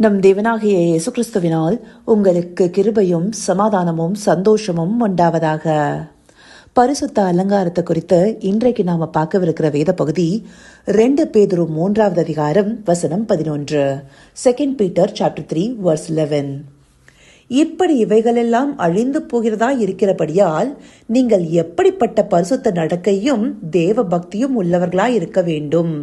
நம் தேவனாகிய இயேசு கிறிஸ்துவினால் உங்களுக்கு கிருபையும் சமாதானமும் சந்தோஷமும் உண்டாவதாக. பரிசுத்த அலங்காரத்தை குறித்து இன்றைக்கு நாம பார்க்கவிருக்கிற வேத பகுதி ரெண்டு பேதுரு மூன்றாவது அதிகாரம் வசனம் பதினொன்று. Second Peter chapter three verse eleven இப்படி இவைகளெல்லாம் அழிந்து போகிறதா இருக்கிறபடியால் நீங்கள் எப்படிப்பட்ட பரிசுத்த நடக்கையும் தேவ பக்தியும் உள்ளவர்களாய் இருக்க வேண்டும்.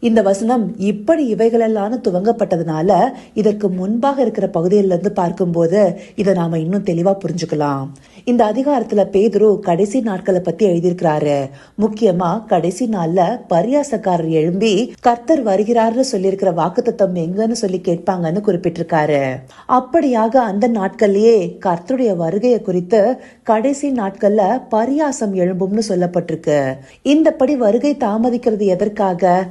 இந்த வசனம் இப்படி இவைகளெல்லாம் துவங்கப்பட்டதுனால இதற்கு முன்பாக இருக்கிற பகுதியிலிருந்து பார்க்கும்போது இதை நாம இன்னும் தெளிவா புரிஞ்சுக்கலாம். இந்த அதிகாரத்துல பேதுரு கடைசி நாட்களை பத்தி எழுதியிருக்கிறாரு. முக்கியமா கடைசி நாள்ல பரியாசக்காரர் எழும்பி கர்த்தர் வருகிறார்னு சொல்லியிருக்கிற வாக்குத்தத்தம் எங்கன்னு சொல்லி கேட்பாங்கன்னு குறிப்பிட்டிருக்காரு. அப்படியாக அந்த நாட்கள்லயே கர்த்தருடைய வருகையை குறித்து கடைசி நாட்கள்ல பரியாசம் எழும்பும்னு சொல்லப்பட்டிருக்கு. இந்தப்படி வருகை தாமதிக்கிறது எதற்காக?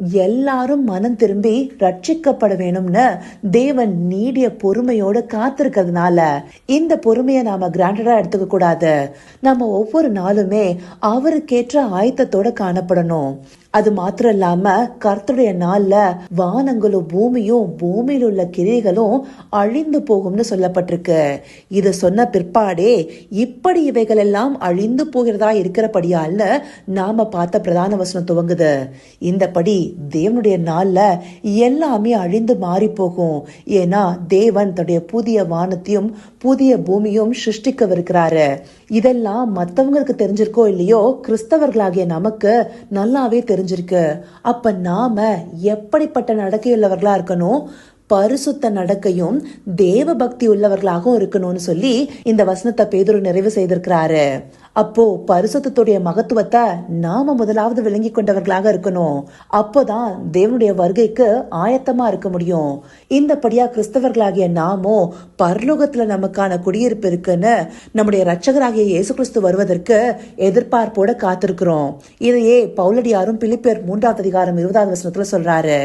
எல்லாரும் மனம் திரும்பி ரட்சிக்கப்பட வேணும்னு தேவன் நீடிய பொறுமையோட காத்திருக்கிறதுனால இந்த பொறுமையை நாம கிராண்டடா எடுத்துக்க கூடாது. நம்ம ஒவ்வொரு நாளுமே அவருக்கேற்ற ஆயத்தத்தோட காணப்படணும். அது மாத்திரம் இல்லாம கர்த்தருடைய நாள்ல வானங்களும் பூமியும் பூமியில் உள்ள கிரைகளும் அழிந்து போகும்னு சொல்லப்பட்டிருக்கு. இது சொன்ன பிற்பாடே இப்படி இவைகள் எல்லாம் அழிந்து போகிறதா இருக்கிறபடியால நாம பார்த்த பிரதான வசனம் துவங்குது. இந்தபடி தேவனுடைய நாள்ல எல்லாமே அழிந்து மாறி போகும் ஏன்னா தேவன் தன்னுடைய புதிய வானத்தையும் புதிய பூமியும் சிருஷ்டிக்கவிருக்கிறாரு. இதெல்லாம் மற்றவங்களுக்கு தெரிஞ்சிருக்கோ இல்லையோ கிறிஸ்தவர்களாகிய நமக்கு நல்லாவே தெரிஞ்சிருக்கு. அப்ப நாம எப்படிப்பட்ட நடக்கையுள்ளவர்களா இருக்கணும்? பரிசுத்த நடக்கையும் தேவ பக்தி உள்ளவர்களாகவும் இருக்கணும்னு சொல்லி இந்த வசனத்தை பேதுரு நிறைவு செய்திருக்கிறாரு. அப்போ பரிசுத்தத்துடைய மகத்துவத்தை நாம முதலாவது விளங்கி கொண்டவர்களாக இருக்கணும். அப்போதான் தேவனுடைய வருகைக்கு ஆயத்தமா இருக்க முடியும். இந்தபடியா கிறிஸ்தவர்களாகிய நாமோ பரலோகத்துல நமக்கான குடியிருப்பு இருக்குன்னு நம்முடைய ரட்சகராகிய இயேசு கிறிஸ்து வருவதற்கு எதிர்பார்ப்போட காத்திருக்கிறோம். இதையே பவுலடியாரும் பிலிப்பேர் மூன்றாவது அதிகாரம் இருபதாவது வசனத்துல சொல்றாரு.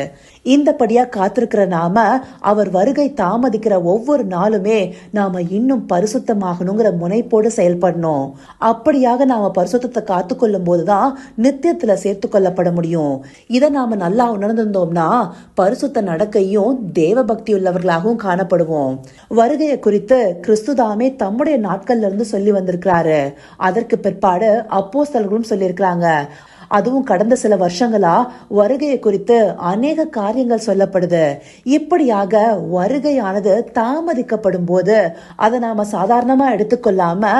இந்தபடியா காத்திருக்கிற நாம அவர் வருகை தாமதிக்கிற ஒவ்வொரு நாளுமே நாம இன்னும் பரிசுத்தமாகணுங்கிற முனைப்போடு செயல்படணும். அப்படியாக நாம பரிசுத்தத்தை காத்துக்கொள்ளும் போதுதான் நித்தியத்துல சேர்த்து கொள்ளப்பட முடியும். இதை நாம நல்லா உணர்ந்திருந்தோம்னா பரிசுத்த நடக்கையும் தேவ பக்தி உள்ளவர்களாகவும் காணப்படுவோம். வருகையை குறித்து கிறிஸ்துதாமே தம்முடைய நாட்கள்ல இருந்து சொல்லி வந்திருக்கிறாரு. அதற்கு பிற்பாடு அப்போஸ்தலர்களும் சொல்லியிருக்கிறாங்க. அதுவும் கடந்த சில வருஷங்களா வருகையை குறித்து அநேக காரியங்கள் சொல்லப்படுது. இப்படியாக வருகையானது தாமதிக்கப்படும் போது அதை நாம சாதாரணமா எடுத்துக்கொள்ளாம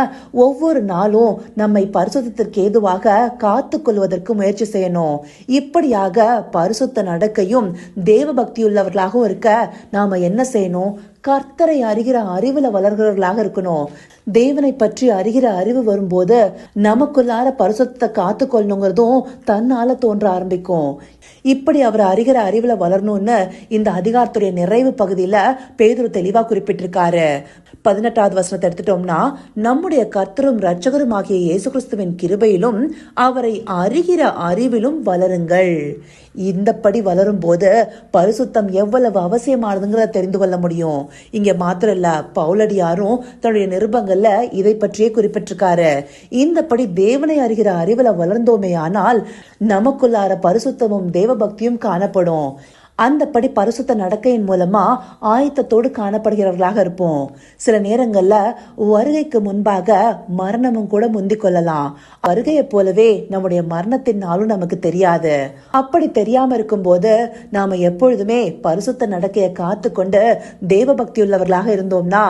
ஒவ்வொரு நாளும் நம்மை பரிசுத்திற்கு ஏதுவாக காத்து கொள்வதற்கு முயற்சி செய்யணும். இப்படியாக பரிசுத்த நடக்கையும் தேவ பக்தியுள்ளவர்களாகவும் இருக்க நாம என்ன செய்யணும்? கர்த்தரை அறிகிற அறிவுல வளர்கிறவர்களாக இருக்கணும். தேவனை பற்றி அறிகிற அறிவு வரும்போது நமக்குள்ளார பரிசுத்தத்தை காத்துக்கொள்ளணுங்கிறதும் தன்னால் தன்னால தோன்ற ஆரம்பிக்கும். இப்படி அவர் அறிகிற அறிவுல வளரணும்னு இந்த அதிகாரத்துடைய நிறைவு பகுதியில பேதுரு தெளிவா குறிப்பிட்டிருக்காரு. பதினெட்டாவது வசனத்தை எடுத்துட்டோம்னா நம்முடைய கர்த்தரும் ரட்சகரும் ஆகிய இயேசு கிறிஸ்துவின் கிருபையிலும் அவரை அறிகிற அறிவிலும் வளருங்கள். இந்தப்படி வளரும் போது பரிசுத்தம் எவ்வளவு அவசியமானதுங்கிறத தெரிந்து கொள்ள முடியும். இங்க மாத்திரம் இல்ல பவுலடியாரும் தன்னுடைய நிருபங்கள்ல இதை பற்றியே குறிப்பிட்டிருக்காரு. இந்தப்படி தேவனை அறிகிற அறிவுல வளர்ந்தோமே ஆனால் நமக்குள்ளார பரிசுத்தமும் தேவ பக்தியும் காணப்படும். அந்தப்படி பரிசுத்த நடக்கையின் மூலமா ஆயத்தத்தோடு காணப்படுகிறவர்களாக இருப்போம். சில நேரங்கள்ல வருகைக்கு முன்பாக மரணமும் கூட முந்திக் கொள்ளலாம். வருகையை போலவே நம்முடைய மரணத்தின் நாளும் நமக்கு தெரியாது. அப்படி தெரியாம இருக்கும்போது நாம எப்பொழுதுமே பரிசுத்த நடக்கையை காத்து கொண்டு தேவ பக்தி உள்ளவர்களாக இருந்தோம்னா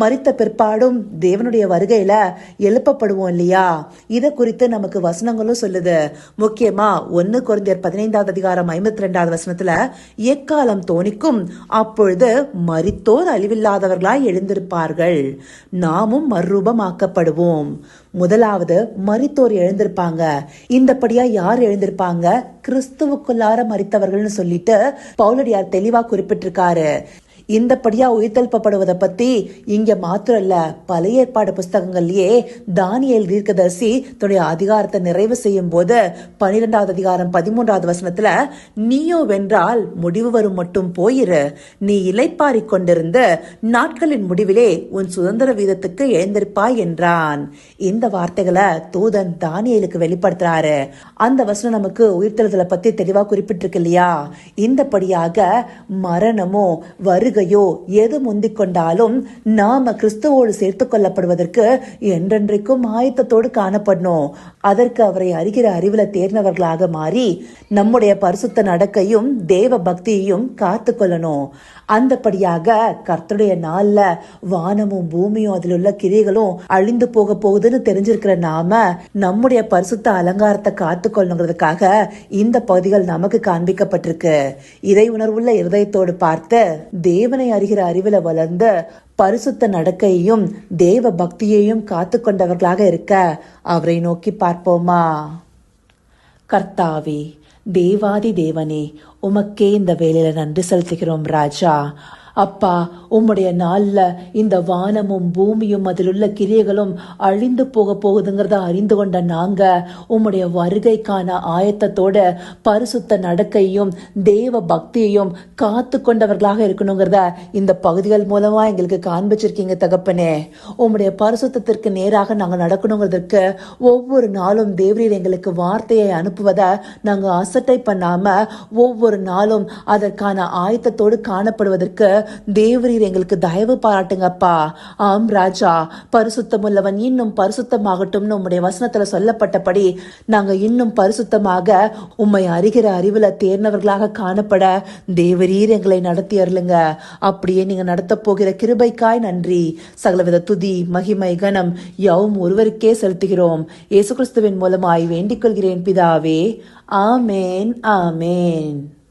மறித்த பிற்பாடும் தேவனுடைய வருகையில எழுப்பப்படுவோம் இல்லையா? இதை குறித்து நமக்கு வசனங்களும் சொல்லுது. முக்கியமா ஒன்னு குறைந்தர் பதினைந்தாவது அதிகாரம் ஐம்பத்தி ரெண்டாவது வசனத்துல எக்காலம் தோணிக்கும்? அப்பொழுது மரித்தோர் அழிவில்லாதவர்களாய் எழுந்திருப்பார்கள். நாமும் மறுரூபமாக்கப்படுவோம். முதலாவது மரித்தோர் எழுந்திருப்பாங்க. இந்தபடியா யார் எழுந்திருப்பாங்க? கிறிஸ்துவுக்குள்ளார மறித்தவர்கள்னு சொல்லிட்டு பவுலடியார் தெளிவா குறிப்பிட்டிருக்காரு. இந்தபடியா உயிர்த்தெழுப்பப்படுவதை பத்தி இங்க மாத்திரம் இல்ல பழைய ஏற்பாடு புஸ்தகங்கள்லயே தானியேல் தீர்க்கதரிசி தன்னுடைய அதிகாரத்தை நிறைவு செய்யும் போது பனிரெண்டாவது அதிகாரம் பதிமூன்றாவது வசனத்துல நீயோ வென்றால் முடிவு வரும் மட்டும் போயிரு. நீ இலைப்பாரி கொண்டிருந்து நாட்களின் முடிவிலே உன் சுதந்திர வீதத்துக்கு எழுந்திருப்பாய் என்றான். இந்த வார்த்தைகளை தூதன் தானியலுக்கு வெளிப்படுத்துறாரு. அந்த வசனம் நமக்கு உயிர்த்தெழுதலை பத்தி தெளிவா குறிப்பிட்டிருக்கு இல்லையா? இந்தபடியாக மரணமோ வருகையோ எது முந்திக் கொண்டாலும் நாம கிறிஸ்துவோடு சேர்த்து கொள்ளப்படுவதற்கு என்றென்றைக்கும் ஆயத்தத்தோடு காணப்படணும். அதற்கு அவரை அறிகிற அறிவுல தேர்ந்தவர்களாக மாறி நம்முடைய பரிசுத்த நடக்கையும் தேவ பக்தியையும் காத்து கொள்ளணும். அந்தபடியாக கர்த்தருடைய நாள்ல வானமும் பூமியும் அதில் உள்ள கிரிகளும் அழிந்து போக போகுதுன்னு தெரிஞ்சிருக்கிற நாம நம்முடைய பரிசுத்த அலங்காரத்தை காத்து கொள்ளணுங்கிறதுக்காக இந்த பகுதிகள் நமக்கு காண்பிக்கப்பட்டிருக்கு. இதை உணர்வுள்ள இருதயத்தோடு பார்த்து தேவ தேவனை அறிகிற அறிவில் வளர்ந்த பரிசுத்த நடக்கையையும் தேவ பக்தியையும் காத்து கொண்டவர்களாக இருக்க அவரை நோக்கி பார்ப்போமா? கர்த்தாவே தேவாதி தேவனே உமக்கே இந்த வேலையில நன்றி செலுத்துகிறோம் ராஜா. அப்பா உம்முடைய நாளில் இந்த வானமும் பூமியும் அதில் உள்ள கிரியைகளும் அழிந்து போக போகுதுங்கிறத அறிந்து கொண்ட நாங்க உம்முடைய வருகைக்கான ஆயத்தத்தோட பரிசுத்த நடக்கையும் தேவ பக்தியையும் காத்து கொண்டவர்களாக இருக்கணுங்கிறத இந்த பகுதிகள் மூலமாக எங்களுக்கு காண்பிச்சிருக்கீங்க தகப்பனே. உம்முடைய பரிசுத்தத்திற்கு நேராக நாங்கள் நடக்கணுங்கிறதுக்கு ஒவ்வொரு நாளும் தேவரீர் எங்களுக்கு வார்த்தையை அனுப்புவதை நாங்கள் அசட்டை பண்ணாமல் ஒவ்வொரு நாளும் அதற்கான ஆயத்தத்தோடு காணப்படுவதற்கு தேவரீர் எங்களுக்கு தயவு பாராட்டுங்கப்பா. ஆம் ராஜா பரிசுத்தமுள்ளவன் இன்னும் பரிசுத்தமாகட்டும்னு உம்முடைய வசனத்துல சொல்லப்பட்டபடி நாங்க இன்னும் பரிசுத்தமாக உம்மை அறிகிற அறிவுல தேர்ந்தவர்களாக காணப்பட தேவரீர் எங்களை நடத்தி அருளுங்க. அப்படியே நீங்க நடத்த போகிற கிருபைக்காய் நன்றி. சகலவித துதி மகிமை கனம் யாவும் ஒருவருக்கே செலுத்துகிறோம். இயேசு கிறிஸ்துவின் மூலமாய் வேண்டிக் கொள்கிறேன் பிதாவே. Amen. Amen.